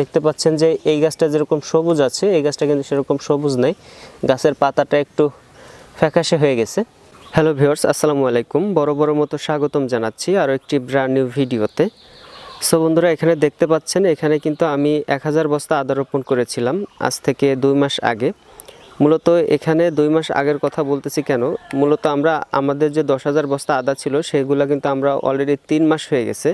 দেখতে পাচ্ছেন যে এই গাছটা যেরকম সবুজ আছে, এই গাছটা কিন্তু সেরকম সবুজ নেই। গাছের পাতাটা একটু ফ্যাকাশে হয়ে গেছে। হ্যালো ভিউয়ার্স, আসসালামু আলাইকুম। বড় বড় মতো স্বাগতম জানাচ্ছি আরও একটি ব্র্যান্ড নিউ ভিডিওতে। সো বন্ধুরা, এখানে দেখতে পাচ্ছেন, এখানে কিন্তু আমি এক হাজার বস্তা আদা রোপণ করেছিলাম আজ থেকে দুই মাস আগে। মূলত এখানে দুই মাস আগের কথা বলতেছি কেন? মূলত আমরা, আমাদের যে দশ হাজার বস্তা আদা ছিল, সেগুলো কিন্তু আমরা অলরেডি তিন মাস হয়ে গেছে।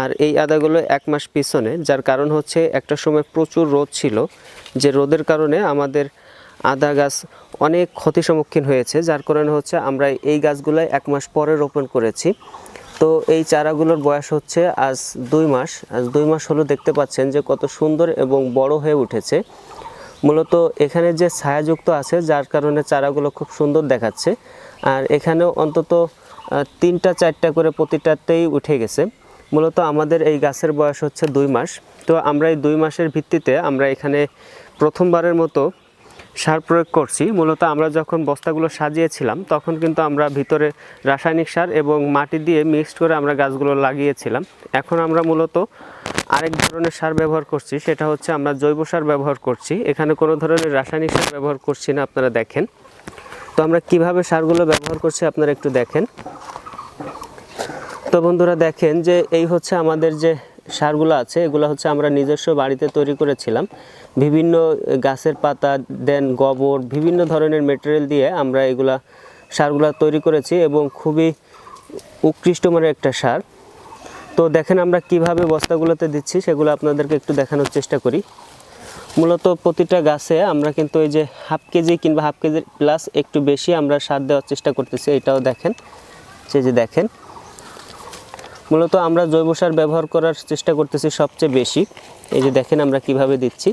আর এই আদাগুলো এক মাস পিছনে, যার কারণ হচ্ছে একটা সময় প্রচুর রোদ ছিল। যে রোদের কারণে আমাদের আদা গাছ অনেক ক্ষতি সম্মুখীন হয়েছে, যার কারণে হচ্ছে আমরা এই গাছগুলো এক মাস পরে রোপণ করেছি। তো এই চারাগুলোর বয়স হচ্ছে আজ দুই মাস। আজ দুই মাস হলো দেখতে পাচ্ছেন যে কত সুন্দর এবং বড় হয়ে উঠেছে। মূলত এখানে যে ছায়াযুক্ত আছে, যার কারণে চারাগুলো খুব সুন্দর দেখাচ্ছে। আর এখানেও অন্তত তিনটা, চারটা করে প্রতিটাতেই উঠে গেছে। মূলত আমাদের এই গাছের বয়স হচ্ছে দুই মাস। তো আমরা এই দুই মাসের ভিত্তিতে আমরা এখানে প্রথমবারের মতো সার প্রয়োগ করছি। মূলত আমরা যখন বস্তাগুলো সাজিয়েছিলাম, তখন কিন্তু আমরা ভিতরে রাসায়নিক সার এবং মাটি দিয়ে মিক্সড করে আমরা গাছগুলো লাগিয়েছিলাম। এখন আমরা মূলত আরেক ধরনের সার ব্যবহার করছি, সেটা হচ্ছে আমরা জৈব সার ব্যবহার করছি। এখানে কোনো ধরনের রাসায়নিক সার ব্যবহার করছি না, আপনারা দেখেন। তো আমরা কীভাবে সারগুলো ব্যবহার করছি, আপনারা একটু দেখেন। তো বন্ধুরা দেখেন যে এই হচ্ছে আমাদের যে সারগুলো আছে, এগুলো হচ্ছে আমরা নিজস্ব বাড়িতে তৈরি করেছিলাম। বিভিন্ন গাছের পাতা, দেন গোবর, বিভিন্ন ধরনের মেটেরিয়াল দিয়ে আমরা এগুলা সারগুলো তৈরি করেছি এবং খুবই উৎকৃষ্ট মানের একটা সার। তো দেখেন আমরা কীভাবে বস্তাগুলোতে দিচ্ছি, সেগুলো আপনাদেরকে একটু দেখানোর চেষ্টা করি। মূলত প্রতিটা গাছে আমরা কিন্তু এই যে হাফ কেজি কিংবা হাফ কেজির প্লাস একটু বেশি আমরা সার দেওয়ার চেষ্টা করতেছি, এটাও দেখেন। সেই যে দেখেন। মূলত আমরা জৈব সার ব্যবহার করার চেষ্টা করতেছি সবচেয়ে বেশি। এই যে দেখেন আমরা কীভাবে দিচ্ছি।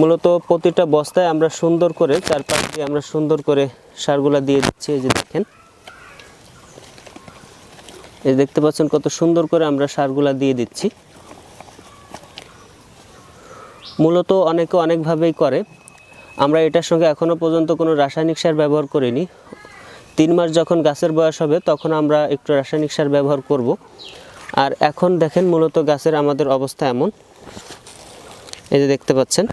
মূলত প্রতিটা বস্তায় আমরা সুন্দর করে চারপাশ দিয়ে আমরা সুন্দর করে সারগুলা দিয়ে দিচ্ছি, এই যে দেখেন। এই দেখতে পাচ্ছেন কত সুন্দর করে আমরা সারগুলা দিয়ে দিচ্ছি। মূলত অনেকে অনেকভাবেই করে। আমরা এটার সঙ্গে এখনও পর্যন্ত কোনো রাসায়নিক সার ব্যবহার করিনি। তিন মাস যখন গাছের বয়স হবে, তখন আমরা একটু রাসায়নিক সার ব্যবহার করব। আর এখন দেখেন মূলত গাছের আমাদের অবস্থা এমন। এই যে দেখতে পাচ্ছেন।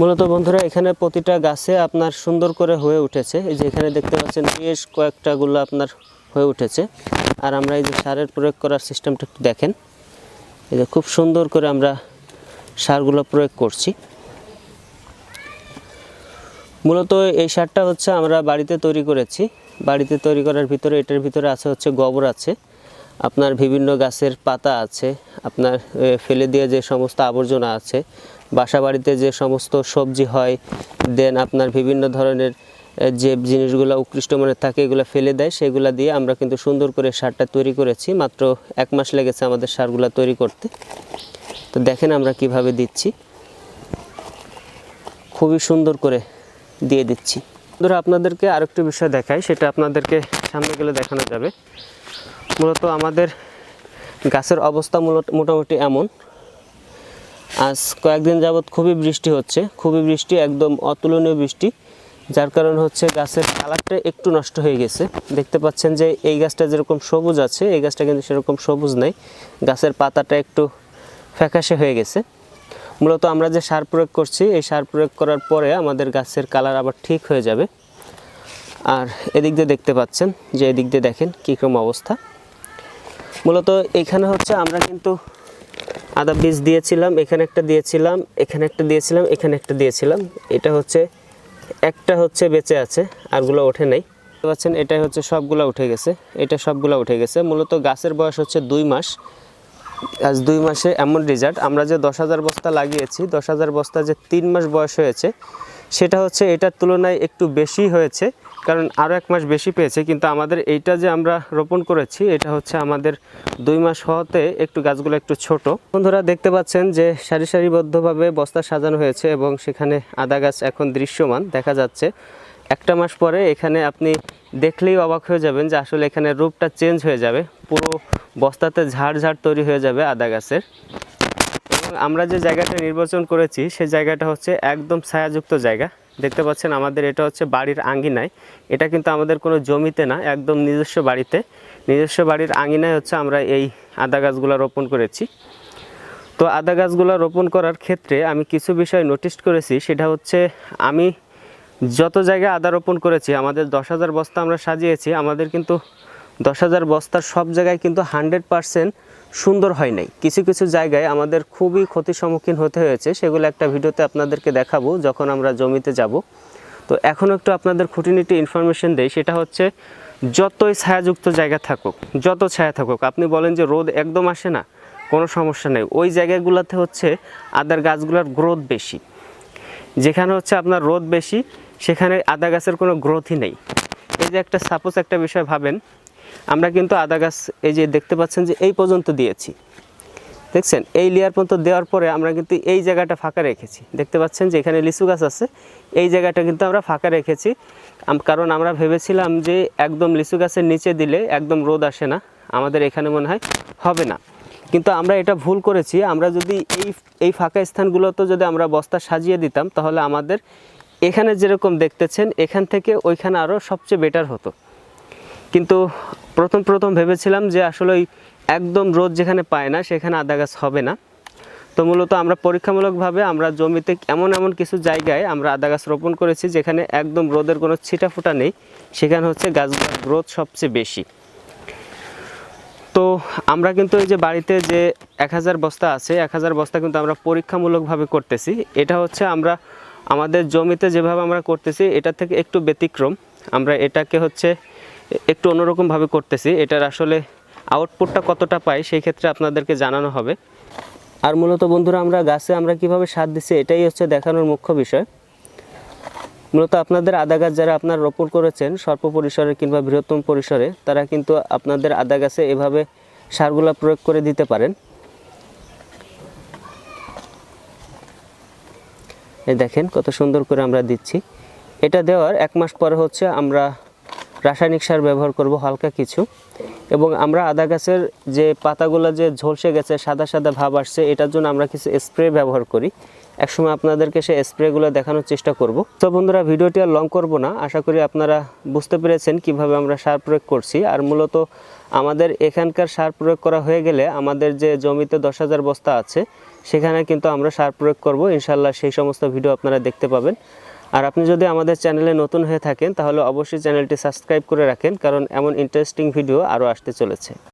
মূলত বন্ধুরা, এখানে প্রতিটা গাছে আপনার সুন্দর করে হয়ে উঠেছে। এই যে এখানে দেখতে পাচ্ছেন, বেশ কয়েকটাগুলো আপনার হয়ে উঠেছে। আর আমরা এই যে সারের প্রয়োগ করার সিস্টেমটা একটু দেখেন। এই যে খুব সুন্দর করে আমরা সারগুলো প্রয়োগ করছি। মূলত এই সারটা হচ্ছে আমরা বাড়িতে তৈরি করেছি। বাড়িতে তৈরি করার ভিতরে, এটার ভিতরে আছে হচ্ছে গোবর আছে, আপনার বিভিন্ন গাছের পাতা আছে, আপনার ফেলে দিয়ে যে সমস্ত আবর্জনা আছে বাসা বাড়িতে যে সমস্ত সবজি হয়, দেন আপনার বিভিন্ন ধরনের যে জিনিসগুলো উৎকৃষ্ট মানের থাকে, এগুলো ফেলে দেয়, সেগুলো দিয়ে আমরা কিন্তু সুন্দর করে সারটা তৈরি করেছি। মাত্র এক মাস লেগেছে আমাদের সারগুলো তৈরি করতে। তো দেখেন আমরা কীভাবে দিচ্ছি। খুবই সুন্দর করে দিয়ে দিচ্ছি। ধরো আপনাদেরকে আরেকটি বিষয় দেখাই, সেটা আপনাদেরকে সামনে গেলে দেখানো যাবে। মূলত আমাদের গাছের অবস্থা মূলত মোটামুটি এমন। আজ কয়েকদিন যাবৎ খুবই বৃষ্টি হচ্ছে, খুবই বৃষ্টি, একদম অতুলনীয় বৃষ্টি, যার কারণ হচ্ছে গাছের কালারটা একটু নষ্ট হয়ে গেছে। দেখতে পাচ্ছেন যে এই গাছটা যেরকম সবুজ আছে, এই গাছটা কিন্তু সেরকম সবুজ নেই। গাছের পাতাটা একটু ফ্যাকাশে হয়ে গেছে। মূলত আমরা যে সার প্রয়োগ করছি, এই সার প্রয়োগ করার পরে আমাদের গাছের কালার আবার ঠিক হয়ে যাবে। আর এদিক দিয়ে দেখতে পাচ্ছেন যে এদিক দিয়ে দেখেন কীরকম অবস্থা। মূলত এখানে হচ্ছে আমরা কিন্তু আদা বীজ দিয়েছিলাম, এখানে একটা দিয়েছিলাম, এখানে একটা দিয়েছিলাম, এখানে একটা দিয়েছিলাম। এটা হচ্ছে, একটা হচ্ছে বেঁচে আছে, আরগুলো ওঠে নাই। দেখতে পাচ্ছেন, এটাই হচ্ছে সবগুলো উঠে গেছে, এটা সবগুলো উঠে গেছে। মূলত গাছের বয়স হচ্ছে দুই মাস। আজ দুই মাসে এমন রেজাল্ট আমরা যে দশ হাজার বস্তা লাগিয়েছি, দশ হাজার বস্তা যে তিন মাস বয়স হয়েছে, সেটা হচ্ছে এটার তুলনায় একটু বেশি হয়েছে, কারণ আরও এক মাস বেশি পেয়েছে। কিন্তু আমাদের এইটা যে আমরা রোপণ করেছি, এটা হচ্ছে আমাদের দুই মাস হওয়াতে একটু গাছগুলো একটু ছোট। বন্ধুরা, দেখতে পাচ্ছেন যে সারি সারিবদ্ধভাবে বস্তা সাজানো হয়েছে এবং সেখানে আদা গাছ এখন দৃশ্যমান, দেখা যাচ্ছে। একটা মাস পরে এখানে আপনি দেখলেই অবাক হয়ে যাবেন যে আসলে এখানে রূপটা চেঞ্জ হয়ে যাবে। পুরো বস্তাতে ঝাড় ঝাড় তৈরি হয়ে যাবে আদা গাছের। এবং আমরা যে জায়গাটা নির্বাচন করেছি সেই জায়গাটা হচ্ছে একদম ছায়াযুক্ত জায়গা। দেখতে পাচ্ছেন আমাদের এটা হচ্ছে বাড়ির আঙ্গিনায় এটা কিন্তু আমাদের কোনো জমিতে না, একদম নিজস্ব বাড়িতে। নিজস্ব বাড়ির আঙ্গিনায় হচ্ছে আমরা এই আদা গাছগুলো রোপণ করেছি। তো আদা গাছগুলো রোপণ করার ক্ষেত্রে আমি কিছু বিষয় নোটিস করেছি। সেটা হচ্ছে আমি যত জায়গায় আদা রোপণ করেছি, আমাদের দশ হাজার বস্তা আমরা সাজিয়েছি, আমাদের কিন্তু দশ হাজার বস্তার সব জায়গায় কিন্তু হান্ড্রেড পারসেন্ট সুন্দর হয় নাই। কিছু কিছু জায়গায় আমাদের খুবই ক্ষতির সম্মুখীন হতে হয়েছে, সেগুলো একটা ভিডিওতে আপনাদেরকে দেখাবো যখন আমরা জমিতে যাব। তো এখন একটু আপনাদের খুঁটিনিটি ইনফরমেশন দেই, সেটা হচ্ছে যতই ছায়াযুক্ত জায়গা থাকুক, যত ছায়া থাকুক, আপনি বলেন যে রোদ একদম আসে না, কোনো সমস্যা নেই। ওই জায়গাগুলোতে হচ্ছে আদার গাছগুলোর গ্রোথ বেশি। যেখানে হচ্ছে আপনার রোদ বেশি, সেখানে আদা গাছের কোনো গ্রোথই নেই। এই যে একটা সাপোজ একটা বিষয় ভাবেন, আমরা কিন্তু আদা গাছ এই যে দেখতে পাচ্ছেন যে এই পর্যন্ত দিয়েছি। দেখছেন? এই লেয়ার পর্যন্ত দেওয়ার পরে আমরা কিন্তু এই জায়গাটা ফাঁকা রেখেছি। দেখতে পাচ্ছেন যে এখানে লিচু গাছ আছে, এই জায়গাটা কিন্তু আমরা ফাঁকা রেখেছি। কারণ আমরা ভেবেছিলাম যে একদম লিচু গাছের নিচে দিলে একদম রোদ আসে না। আমাদের এখানে মনে হয় হবে না। কিন্তু আমরা এটা ভুল করেছি। আমরা যদি এই এই ফাঁকা স্থানগুলোতে যদি আমরা বস্তা সাজিয়ে দিতাম, তাহলে আমাদের এখানে যেরকম দেখতেছেন, এখান থেকে ওইখানে আরও সবচেয়ে বেটার হতো। কিন্তু প্রথম প্রথম ভেবেছিলাম যে আসলে ওই একদম রোদ যেখানে পায় না, সেখানে আদা গাছ হবে না। তো মূলত আমরা পরীক্ষামূলকভাবে আমরা জমিতে এমন এমন কিছু জায়গায় আমরা আদা গাছ রোপণ করেছি, যেখানে একদম রোদের কোনো ছিটা ফুটা নেই। সেখানে হচ্ছে গাছগুলোর গ্রোথ সবচেয়ে বেশি। তো আমরা কিন্তু এই যে বাড়িতে যে এক হাজার বস্তা আছে, এক হাজার বস্তা কিন্তু আমরা পরীক্ষামূলকভাবে করতেছি। এটা হচ্ছে আমরা, আমাদের জমিতে যেভাবে আমরা করতেছি, এটা থেকে একটু ব্যতিক্রম। আমরা এটাকে হচ্ছে একটু অন্যরকমভাবে করতেছি। এটার আসলে আউটপুটটা কতটা পাই সেই ক্ষেত্রে আপনাদেরকে জানানো হবে। আর মূলত বন্ধুরা, আমরা গাছে আমরা কীভাবে সার দিচ্ছি, এটাই হচ্ছে দেখানোর মুখ্য বিষয়। মূলত আপনাদের আদা গাছ যারা আপনার রোপণ করেছেন, স্বল্প পরিসরে কিংবা বৃহত্তম পরিসরে, তারা কিন্তু আপনাদের আদা গাছে এভাবে সারগুলো প্রয়োগ করে দিতে পারেন। এই দেখেন কত সুন্দর করে আমরা দিচ্ছি। এটা দেওয়ার এক মাস পরে হচ্ছে আমরা রাসায়নিক সার ব্যবহার করব হালকা কিছু। এবং আমরা আদা গাছের যে পাতাগুলো যে ঝলসে গেছে, সাদা সাদা ভাব আসছে, এটার জন্য আমরা কিছু স্প্রে ব্যবহার করি। একসময় আপনাদেরকে সেই স্প্রেগুলো দেখানোর চেষ্টা করব। তো বন্ধুরা, ভিডিওটি আর লং করব না। আশা করি আপনারা বুঝতে পেরেছেন কীভাবে আমরা সার প্রয়োগ করছি। আর মূলত আমাদের এখানকার সার প্রয়োগ করা হয়ে গেলে আমাদের যে জমিতে দশ হাজার বস্তা আছে, সেখানে কিন্তু আমরা সার প্রয়োগ করব। ইনশাল্লাহ সেই সমস্ত ভিডিও আপনারা দেখতে পাবেন। আর আপনি যদি আমাদের চ্যানেলে নতুন হয়ে থাকেন, তাহলে অবশ্যই চ্যানেলটি সাবস্ক্রাইব করে রাখেন, কারণ এমন ইন্টারেস্টিং ভিডিও আরও আসতে চলেছে।